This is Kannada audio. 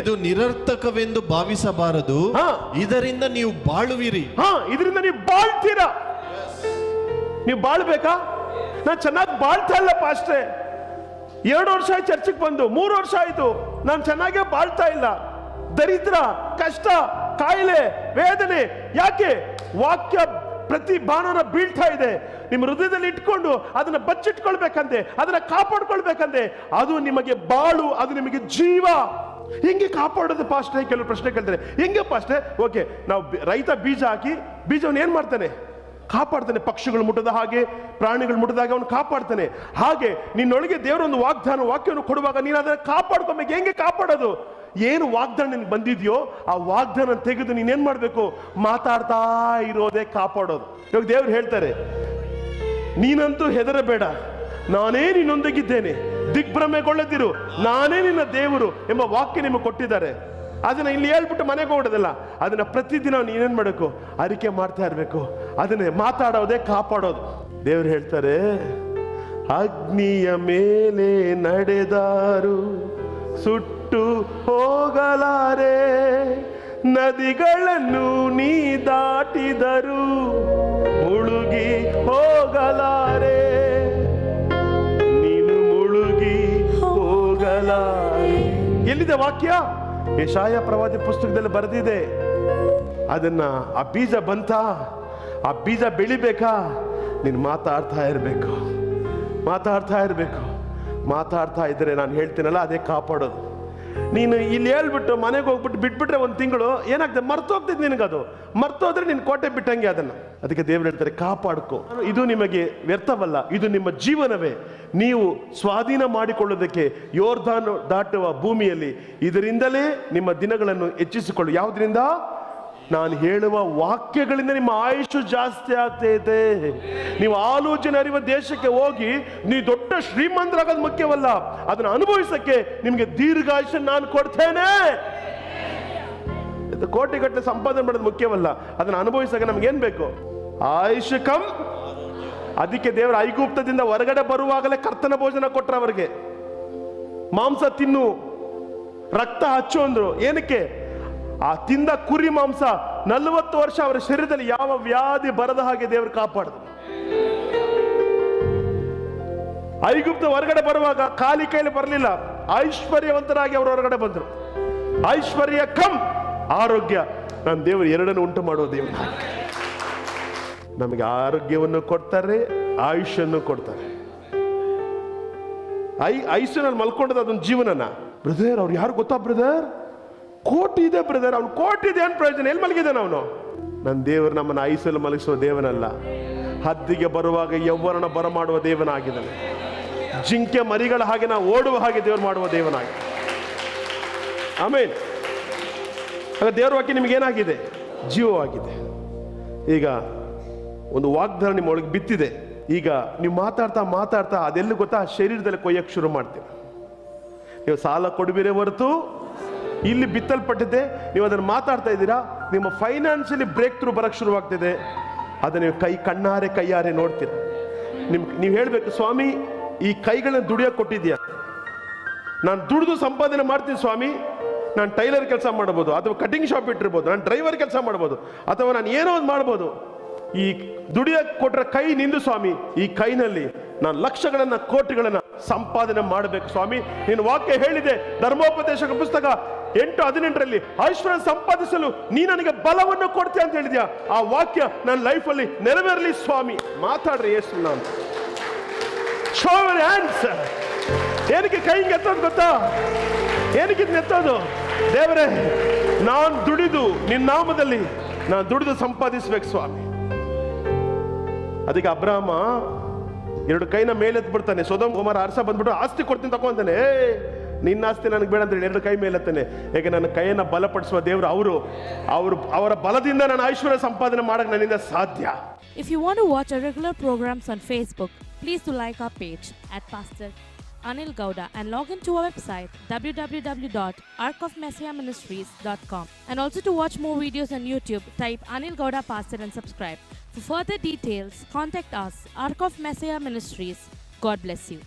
ಇದು ನಿರರ್ಥಕವೆಂದು ಭಾವಿಸಬಾರದು. ಇದರಿಂದ ನೀವು ಬಾಳುವಿರಿ. ಹಾ ಇದರಿಂದ ನೀವು ಬಾಳ್ತೀರಾ? ನೀವು ಬಾಳ್ಬೇಕಾ? ನಾನು ಚೆನ್ನಾಗಿ ಬಾಳ್ತಾ ಇಲ್ಲ ಪಾಸ್ಟ್ರೆ ಎರಡು ವರ್ಷ ಆಯ್ತು ಚರ್ಚಿಗೆ ಬಂದು ಮೂರು ವರ್ಷ ಆಯ್ತು ನಾನು ಚೆನ್ನಾಗೇ ಬಾಳ್ತಾ ಇಲ್ಲ. ದರಿದ್ರ ಕಷ್ಟ ಕಾಯಿಲೆ ವೇದನೆ ಯಾಕೆ? ವಾಕ್ಯ ಪ್ರತಿ ಬಾಣನ ಬೀಳ್ತಾ ಇದೆ. ನಿಮ್ಮ ಹೃದಯದಲ್ಲಿ ಇಟ್ಕೊಂಡು ಅದನ್ನ ಬಚ್ಚಿಟ್ಕೊಳ್ಬೇಕಂತೆ ಅದನ್ನ ಕಾಪಾಡ್ಕೊಳ್ಬೇಕಂತೆ ಅದು ನಿಮಗೆ ಬಾಳು ಅದು ನಿಮಗೆ ಜೀವ. ಹೆಂಗೆ ಕಾಪಾಡೋದು ಪಾಸ್ಟ್ ಕೆಲವು ಪ್ರಶ್ನೆ ಕೇಳ್ತಾರೆ. ಹೆಂಗೆ ಪಾಸ್ಟ್ ಓಕೆ ನಾವು ರೈತ ಬೀಜ ಹಾಕಿ, ಬೀಜವನ್ನು ಏನು ಮಾಡ್ತಾನೆ? ಕಾಪಾಡ್ತಾನೆ. ಪಕ್ಷಿಗಳು ಮುಟ್ಟದ ಹಾಗೆ, ಪ್ರಾಣಿಗಳು ಮುಟ್ಟದಾಗ ಅವನು ಕಾಪಾಡ್ತಾನೆ. ಹಾಗೆ ನಿನ್ನೊಳಗೆ ದೇವರೊಂದು ವಾಗ್ದಾನ, ವಾಕ್ಯವನ್ನು ಕೊಡುವಾಗ ನೀನು ಅದನ್ನು ಕಾಪಾಡ್ಕೊಬೇಕು ಹೆಂಗೆ ಕಾಪಾಡೋದು? ಏನು ವಾಗ್ದಾನ ನಿನ್ಗೆ ಬಂದಿದೆಯೋ, ಆ ವಾಗ್ದಾನ ತೆಗೆದು ನೀನೇನು ಮಾಡಬೇಕು? ಮಾತಾಡ್ತಾ ಇರೋದೇ ಕಾಪಾಡೋದು. ಇವಾಗ ದೇವ್ರು ಹೇಳ್ತಾರೆ, ನೀನಂತೂ ಹೆದರಬೇಡ. ನಾನೇ ನಿನ್ನೊಂದಿಗಿದ್ದೇನೆ. ದಿಗ್ಭ್ರಮೆಗೊಳ್ಳದಿರು. ನಾನೇ ನಿನ್ನ ದೇವರು ಎಂಬ ವಾಕ್ಯ ನಿಮಗೆ ಕೊಟ್ಟಿದ್ದಾರೆ. ಅದನ್ನು ಇಲ್ಲಿ ಹೇಳ್ಬಿಟ್ಟು ಮನೆಗೆ ಹೋಗೋದಲ್ಲ ಅದನ್ನು ಪ್ರತಿದಿನ ನೀನೇನ್ ಮಾಡಬೇಕು? ಅರಿಕೆ ಮಾಡ್ತಾ ಇರಬೇಕು. ಅದನ್ನೇ ಮಾತಾಡೋದೇ, ಕಾಪಾಡೋದು. ದೇವರು ಹೇಳ್ತಾರೆ, ಅಗ್ನಿಯ ಮೇಲೆ ನಡೆದಾರು, ಸುಟ್ಟು ಹೋಗಲಾರೆ, ನದಿಗಳನ್ನು ನೀ ದಾಟಿದರು, ಮುಳುಗಿ ಹೋಗಲಾರೆ. ಹೋಗಲಾರೆ ಎಲ್ಲಿದೆ ವಾಕ್ಯ? ಯಶಾಯ ಪ್ರವಾದಿ ಪುಸ್ತಕದಲ್ಲಿ ಬರೆದಿದೆ. ಅದನ್ನ ಆ ಬೀಜ ಬಂತ? ಆ ಬೀಜ ಬೆಳಿಬೇಕಾ? ನೀನು ಮಾತಾಡ್ತಾ ಇರಬೇಕು. ಮಾತಾಡ್ತಾ ಇರಬೇಕು. ಮಾತಾಡ್ತಾ ಇದ್ರೆ ನಾನು ಹೇಳ್ತೀನಲ್ಲ, ಅದೇ ಕಾಪಾಡೋದು. ನೀನು ಇಲ್ಲಿ ಹೇಳ್ಬಿಟ್ಟು ಮನೆಗೆ ಹೋಗ್ಬಿಟ್ಟು ಬಿಟ್ಬಿಟ್ರೆ ಒಂದು ತಿಂಗಳು ಏನಾಗ್ತದೆ? ಮರ್ತೋಗ್ತದೆ ನಿನಗದು. ಮರ್ತೋದ್ರೆ ನೀನು ಕೋಟೆ ಬಿಟ್ಟಂಗೆ ಅದನ್ನ. ಅದಕ್ಕೆ ದೇವರು ಹೇಳ್ತಾರೆ, ಕಾಪಾಡ್ಕೋ. ಇದು ನಿಮಗೆ ವ್ಯರ್ಥವಲ್ಲ, ಇದು ನಿಮ್ಮ ಜೀವನವೇ. ನೀವು ಸ್ವಾಧೀನ ಮಾಡಿಕೊಳ್ಳೋದಕ್ಕೆ ಯೋರ್ಧಾನು ದಾಟುವ ಭೂಮಿಯಲ್ಲಿ ಇದರಿಂದಲೇ ನಿಮ್ಮ ದಿನಗಳನ್ನು ಹೆಚ್ಚಿಸಿಕೊಳ್ಳು. ಯಾವುದರಿಂದ? ನಾನು ಹೇಳುವ ವಾಕ್ಯಗಳಿಂದ ನಿಮ್ಮ ಆಯುಷು ಜಾಸ್ತಿ ಆಗ್ತೈತೆ ನೀವು ಆಲೋಚನೆ ಅರಿವ ದೇಶಕ್ಕೆ ಹೋಗಿ ನೀವು ದೊಡ್ಡ ಶ್ರೀಮಂತರಾಗೋದು ಮುಖ್ಯವಲ್ಲ. ಅದನ್ನು ಅನುಭವಿಸಕ್ಕೆ ನಿಮಗೆ ದೀರ್ಘಾಯುಷ ನಾನು ಕೊಡ್ತೇನೆ. ಕೋಟಿಗಟ್ಟಲೆ ಸಂಪಾದನೆ ಮಾಡೋದು ಮುಖ್ಯವಲ್ಲ. ಅದನ್ನು ಅನುಭವಿಸಕ್ಕೆ ನಮ್ಗೆ ಏನ್ ಬೇಕು? ಆಯುಷ್ ಕಮ್. ಅದಕ್ಕೆ ದೇವರ ಐಗುಪ್ತದಿಂದ ಹೊರಗಡೆ ಬರುವಾಗಲೇ ಕರ್ತನ ಭೋಜನ ಕೊಟ್ರ ಅವರಿಗೆ. ಮಾಂಸ ತಿನ್ನು. ರಕ್ತ ಹಚ್ಚು ಅಂದ್ರು. ಏನಕ್ಕೆ? ಆ ತಿಂದ ಕುರಿ ಮಾಂಸ ನಲವತ್ತು ವರ್ಷ ಅವರ ಶರೀರದಲ್ಲಿ ಯಾವ ವ್ಯಾಧಿ ಬರದ ಹಾಗೆ ದೇವರು ಕಾಪಾಡಿದ್ರು. ಐಗುಪ್ತ ಹೊರಗಡೆ ಬರುವಾಗ ಖಾಲಿ ಕೈಲಿ ಬರಲಿಲ್ಲ. ಐಶ್ವರ್ಯವಂತರಾಗಿ ಅವರು ಹೊರಗಡೆ ಬಂದರು. ಐಶ್ವರ್ಯ ಕಮ್, ಆರೋಗ್ಯ. ನಾನು ದೇವರು ಎರಡನ್ನು ಉಂಟು ಮಾಡುವ ದೇವರು ನಮಗೆ ಆರೋಗ್ಯವನ್ನು ಕೊಡ್ತಾರೆ ಆಯುಷ್ಯನ್ನು ಕೊಡ್ತಾರೆ. ಐ ಐಸಿನಲ್ಲಿ ಮಲ್ಕೊಂಡದ ಅದೊಂದು ಜೀವನನ. ಬ್ರದರ್, ಅವ್ರು ಯಾರು ಗೊತ್ತಾ ಬ್ರದರ್? ಕೋಟಿ ಇದೆ ಬ್ರದರ್ ಅವ್ನು ಕೋಟಿ ಇದೆ ಏನು ಪ್ರಯೋಜನ? ಎಲ್ಲಿ ಮಲಗಿದ್ದಾನೆ ಅವನು? ನನ್ನ ದೇವರು ನಮ್ಮನ್ನು ಐಸಲು ಮಲಗಿಸುವ ದೇವನಲ್ಲ. ಹದ್ದಿಗೆ ಬರುವಾಗ ಯೌವರಣ ಬರಮಾಡುವ ದೇವನಾಗಿದ್ದಾನೆ. ಜಿಂಕೆ ಮರಿಗಳ ಹಾಗೆ ನಾವು ಓಡುವ ಹಾಗೆ ದೇವರು ಮಾಡುವ ದೇವನಾಗಿ. ಆಮೇಲೆ ಆಗ ದೇವರ ವಾಕ್ಯ ನಿಮ್ಗೆ ಏನಾಗಿದೆ? ಜೀವವಾಗಿದೆ ಈಗ ಒಂದು ವಾಗ್ದಾನ ನಿಮ್ಮ ಒಳಗೆ ಬಿತ್ತಿದೆ. ಈಗ ನೀವು ಮಾತಾಡ್ತಾ ಮಾತಾಡ್ತಾ ಅದೆಲ್ಲ ಗೊತ್ತಾ? ಶರೀರದಲ್ಲಿ ಕೊಯ್ಯಕ್ಕೆ ಶುರು ಮಾಡ್ತೀವಿ. ನೀವು ಸಾಲ ಕೊಡುವಿರೇ ಹೊರತು ಇಲ್ಲಿ ಬಿತ್ತಲ್ಪಟ್ಟಿದೆ ನೀವು ಅದನ್ನು ಮಾತಾಡ್ತಾ ಇದ್ದೀರಾ? ನಿಮ್ಮ ಫೈನಾನ್ಷಿಯಲಿ ಬ್ರೇಕ್ ಥ್ರೂ ಬರಕ್ಕೆ ಶುರುವಾಗ್ತಿದೆ. ಅದನ್ನ ನೀವು ಕೈ ಕಣ್ಣಾರೆ ಕೈಯಾರೆ ನೋಡ್ತೀರ. ನಿಮ್ ನೀವು ಹೇಳಬೇಕು, ಸ್ವಾಮಿ, ಈ ಕೈಗಳನ್ನ ದುಡಿಯೋಕೆ ಕೊಟ್ಟಿದ್ಯಾ ನಾನು ದುಡಿದು ಸಂಪಾದನೆ ಮಾಡ್ತೀನಿ ಸ್ವಾಮಿ. ನಾನು ಟೈಲರ್ ಕೆಲಸ ಮಾಡ್ಬೋದು, ಅಥವಾ ಕಟಿಂಗ್ ಶಾಪ್ ಇಟ್ಟಿರ್ಬೋದು, ನಾನು ಡ್ರೈವರ್ ಕೆಲಸ ಮಾಡ್ಬೋದು, ಅಥವಾ ನಾನು ಏನೋ ಒಂದು ಮಾಡ್ಬೋದು. ಈ ದುಡಿಯಕ್ಕೆ ಕೊಟ್ಟರೆ ಕೈ ನಿಂದು ಸ್ವಾಮಿ. ಈ ಕೈನಲ್ಲಿ ನಾನು ಲಕ್ಷಗಳನ್ನು, ಕೋಟಿಗಳನ್ನು ಸಂಪಾದನೆ ಮಾಡಬೇಕು ಸ್ವಾಮಿ. ನೀನು ವಾಕ್ಯ ಹೇಳಿದೆ, ಧರ್ಮೋಪದೇಶಕ ಪುಸ್ತಕ. ಎಂಟು ಹದಿನೆಂಟರಲ್ಲಿ ಐಶ್ವರ್ಯ ಸಂಪಾದಿಸಲು ನೀ ನನಗೆ ಬಲವನ್ನು ಕೊಡ್ತೀಯ ಅಂತ ಹೇಳಿದ್ಯಾ? ಆ ವಾಕ್ಯ ನನ್ನ ಲೈಫಲ್ಲಿ ನೆರವೇರಲಿ ಸ್ವಾಮಿ. ಮಾತಾಡ್ರಿ ಯೇಸು ನಾನು. ಏನಕ್ಕೆ ಕೈಗೆ ಎತ್ತೋದು ಗೊತ್ತಾ? ಏನಕ್ಕೆ ಎತ್ತೋದು? ದೇವರೇ, ನಾನು ದುಡಿದು ನಿನ್ನ ನಾಮದಲ್ಲಿ ನಾನು ದುಡಿದು ಸಂಪಾದಿಸ್ಬೇಕು ಸ್ವಾಮಿ. ಅದಕ್ಕೆ ಅಬ್ರಾಮ ಎರಡು ಕೈನ ಮೇಲೆತ್ ಬಿಡ್ತಾನೆ. ಸೋದಮ್ ಕುಮಾರ್ ಅರಸ ಬಂದ್ಬಿಟ್ಟು ಆಸ್ತಿ ಕೊಡ್ತೀನಿ ತಗೊಂತಾನೆ ನಿನ್ನ ಆಸ್ತಿ ನನಗೆ ಬೇಡ ಅಂತ ಹೇಳಿ ಎರಡು ಕೈ ಮೇಲೆತ್ತಾನೆ ಯಾಕೆ ನನ್ನ ಕೈಯನ್ನು ಬಲಪಡಿಸುವ ದೇವರು ಅವರು ಅವರು ಅವರ ಬಲದಿಂದ ನಾನು ಐಶ್ವರ್ಯ ಸಂಪಾದನೆ ಮಾಡಕ್ಕೆ ನನ್ನಿಂದ ಸಾಧ್ಯ you want to watch our regular programs on Facebook, please do like our page at Pastor Anil Gowda and log into our website www.arcofmessiahministries.com. And also to watch more videos on YouTube, type Anil Gowda Pastor and subscribe. For further details, contact us, Arc of Messiah Ministries. God bless you.